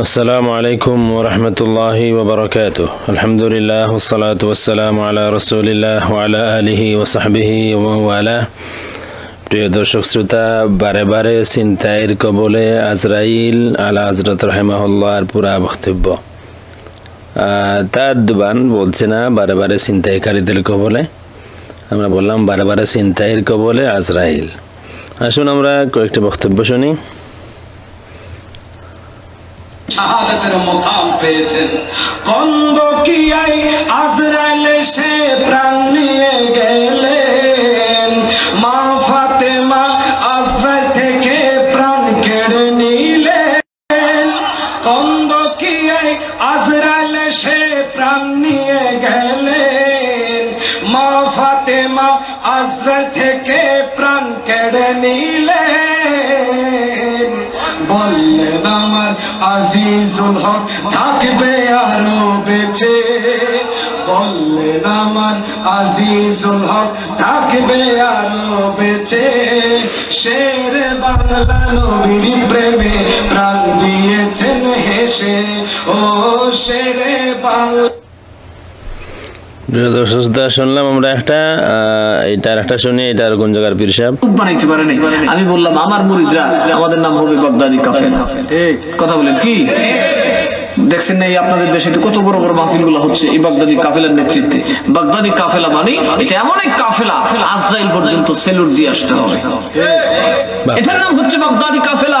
আসসালামু আলাইকুম ওরহমতুল্লাহ ওবরকাত আলহামদুলিল্লাহ ওসালাত ওসালাম আলা রসুলিল্লাহ আলা আলিহি ওসাহাবিহি ওয়ালা। প্রিয় দর্শক শ্রোতা, বারে বারে সিনতাইর কবলে আজরাইল আলা হজরত আর পুরা বক্তব্য। তার দুবান বলছে না, বারে বারে ছিনতাইকারীদের কবলে। আমরা বললাম, বারে বারে সিনতাইর কবলে আজরাইল। আসুন আমরা কয়েকটি বক্তব্য শুনি। শাহাদাতের মোকাম পেয়েছেন। কন্দকিয়াই আজরাইল সে প্রাণ নিয়ে গেলেন। মা ফাতেমা আজরাইল থেকে প্রাণ কেড়ে নিলেন। কন্দকিয়াই আজরাইল সে প্রাণ নিয়ে গেলেন। মা ফাতেমা আজরাইল থেকে প্রাণ কেড়ে নিলেন। বললেন আমার আজিজুল হক থাকবে আরও বেঁচে। বললেন আমার আজিজুল হক থাকবে আরও বেঁচে। শের বাংলা নবীর প্রেমে প্রাণ দিয়েছেন হেসে। ও শেরে বাংলা প্রিয় দর্শক শুনলাম আমরা একটা এটার একটা শুনি এটার কোন জায়গার পীর সাহেব? বানাইতে পারে নাই। আমি বললাম আমার মুরিদরা আমাদের নাম হবে বাগদাদি কাফেলা কথা বলেন কি? দেখছেন না এই আপনাদের দেশে কত বড় বড় মাহফিলগুলো হচ্ছে এই বাগদাদি কাফেলার নেতৃত্বে। বাগদাদি কাফেলা মানে এটা এমন এক কাফেলা আজরাইল পর্যন্ত সেলুর দিয়ে আসতে হবে। এটার নাম হচ্ছে বাগদাদি কাফেলা।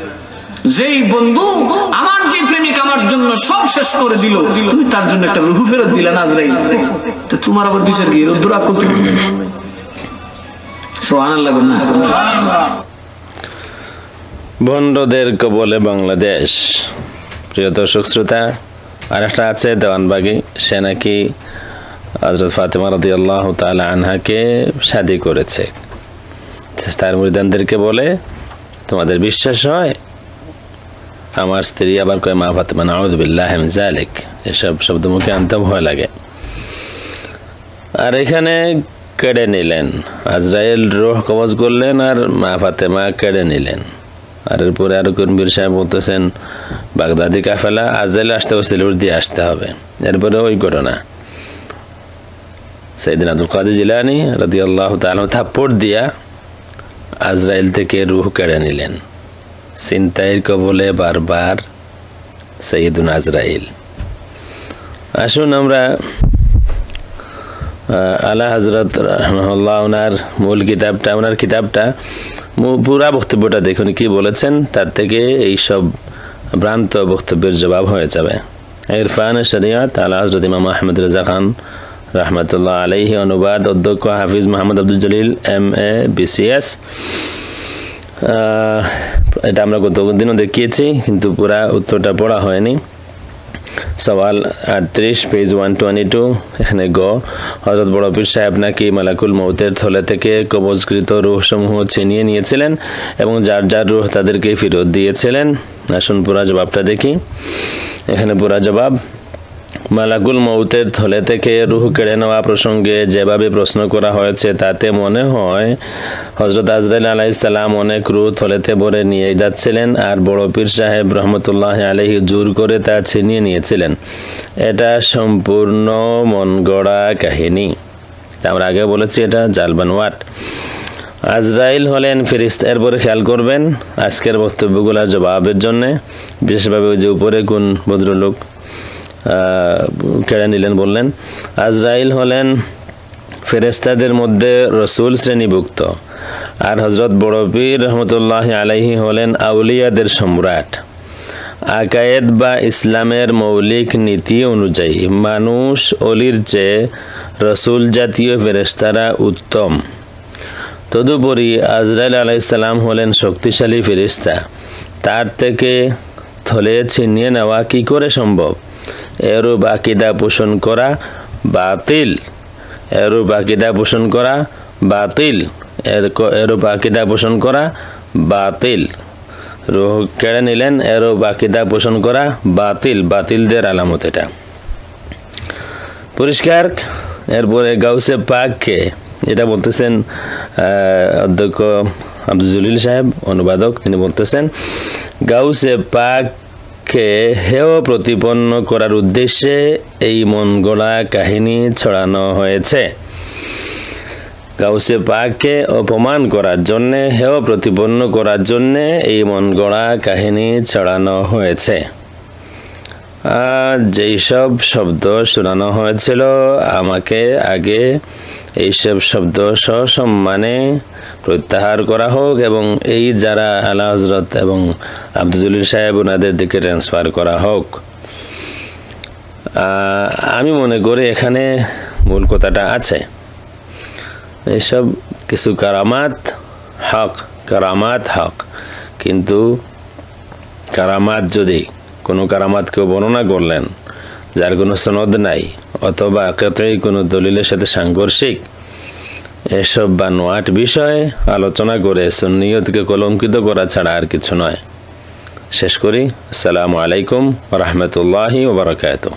যেই বন্ধু আমার যে প্রেমিক আমার জন্য সব শেষ করে দিল, তুমি তার জন্য একটা রুহু ফেরত দিলা না তো তোমার আবার বিচার কি? রুদ্রা করতে সোহান ভণ্ডদের কবলে বাংলাদেশ। প্রিয় দর্শক, শ্রোতা আর একটা আছে দেওয়ানবাগি। সে নাকি হজরত ফাতেমা রদি আল্লাহ তালা আনহাকে শাদি করেছে। তার মুরিদানদেরকে বলে, তোমাদের বিশ্বাস হয় আমার স্ত্রী আবার কয়, মা ফাতেমা নাউদ্দিল্লাহ জালেক এসব শব্দ মুখে আনতে ভয় লাগে। আর এখানে কেড়ে নিলেন। আজরায়েল রোহ কবজ করলেন আর মা ফাতেমা কেড়ে নিলেন। আর এরপরে আরও কর্মীর সাহেব বলতেছেন, বাগদাদি কাফেলা, আজরাইল আসতে হবে সিলুর দিয়ে আসতে হবে। এরপরে ওই ঘটনা। সেইদিন আব্দুল কাদের জিলানি রাদি আল্লাহ তালন থাপ্পড় দিয়া আজরাইল থেকে রুহ কেড়ে নিলেন। চিন্তায়ের কবলে বারবার সৈয়দুন আজরাইল। আসুন আমরা আলা হজরত রহমাল্লাহ ওনার মূল কিতাবটা ওনার কিতাবটা পুরা বক্তব্যটা দেখুন কি বলেছেন, তার থেকে এই সব ভ্রান্ত বক্তব্যের জবাব হয়ে যাবে। ইরফান শরিয়াত, আলা হজরত ইমাম আহমদ রেজা খান, রহমতুল্লাহ আলাইহি, অনুবাদ, অধ্যক্ষ Hafiz Mohammad Abdul Jalil, M A BCS এটা আমরা গত দিনও দেখিয়েছি, কিন্তু পুরা উত্তরটা পড়া হয়নি। সওয়াল আটত্রিশ পেজ ওয়ান টোয়েন্টি টু এখানে গ। হজরত বড় পীর সাহেব নাকি মালাকুল মৌতের থলে থেকে কবজকৃত রুহসমূহ ছিনিয়ে নিয়েছিলেন এবং যার যার রুহ তাদেরকে ফেরত দিয়েছিলেন। আসুন পুরা জবাবটা দেখি। এখানে পুরা জবাব। মালাকুল মৌতের থলে থেকে রুহ কেড়ে নেওয়া প্রসঙ্গে যেভাবে প্রশ্ন করা হয়েছে, তাতে মনে হয় হজরত আজরাইল আলাইসাল্লাম অনেক রুহ থলেতে ভরে নিয়ে যাচ্ছিলেন আর বড় পীর সাহেব রহমতুল্লাহ আলহি জোর করে তা ছিনিয়ে নিয়েছিলেন। এটা সম্পূর্ণ মন গড়া কাহিনী আমরা আগে বলেছি এটা জালবান ওয়াট আজরাইল হলেন ফেরিস্ত, এরপরে খেয়াল করবেন আজকের বক্তব্যগুলোর জবাবের জন্যে, বিশেষভাবে ওই যে উপরে কোন ভদ্রলোক কেড়ে নিলেন, বললেন, আজরাইল হলেন ফেরেস্তাদের মধ্যে রসুল শ্রেণীভুক্ত। আর হজরত বড় পীর রহমতুল্লাহ আলাইহি হলেন আউলিয়াদের সম্রাট। আকায়েদ বা ইসলামের মৌলিক নীতি অনুযায়ী মানুষ অলির চেয়ে রসুল জাতীয় ফেরেস্তারা উত্তম। তদুপরি আজরাইল আলাইসাল্লাম হলেন শক্তিশালী ফেরিস্তা তার থেকে থলে ছিনিয়ে নেওয়া কি করে সম্ভব? এরূপ আকিদা পোষণ করা বাতিল। এরূপ আকিদা পোষণ করা বাতিল। এরূপ আকিদা পোষণ করা বাতিল। রোহ কেড়ে নিলেন, এরূপ আকিদা পোষণ করা বাতিল। বাতিলদের আলামত এটা। পরিষ্কার। এরপরে গাউসে পাককে, এটা বলতেছেন অধ্যক্ষ আব্দুল সাহেব, অনুবাদক, তিনি বলতেছেন, গাউসে পাককে হেয় প্রতিপন্ন করার উদ্দেশ্যে এই মন গড়া কাহিনী ছড়ানো হয়েছে। গাউসে পাককে অপমান করার জন্যে, হেয় প্রতিপন্ন করার জন্যে এই মন গড়া কাহিনী ছড়ানো হয়েছে। যেই সব শব্দ শোনানো হয়েছিল, আমাকে আগে এইসব শব্দ সসম্মানে প্রত্যাহার করা হোক এবং এই যারা আলা হজরত এবং আব্দুল সাহেব ওনাদের দিকে ট্রান্সফার করা হোক। আমি মনে করি এখানে মূল কথাটা আছে। এইসব কিছু কারামাত হক কারামাত হক। কিন্তু কারামাত যদি কোনো কারামাত কেউ বর্ণনা করলেন যার কোনো সনদ নাই, অথবা কেতই কোনো দলিলের সাথে সাংঘর্ষিক, এসব বা নোয়াট বিষয়ে আলোচনা করে সুন্নিয়তকে কলঙ্কিত করা ছাড়া আর কিছু নয়। শেষ করি। আসসালামু আলাইকুম রহমতুল্লাহি ওবরাকাতুহ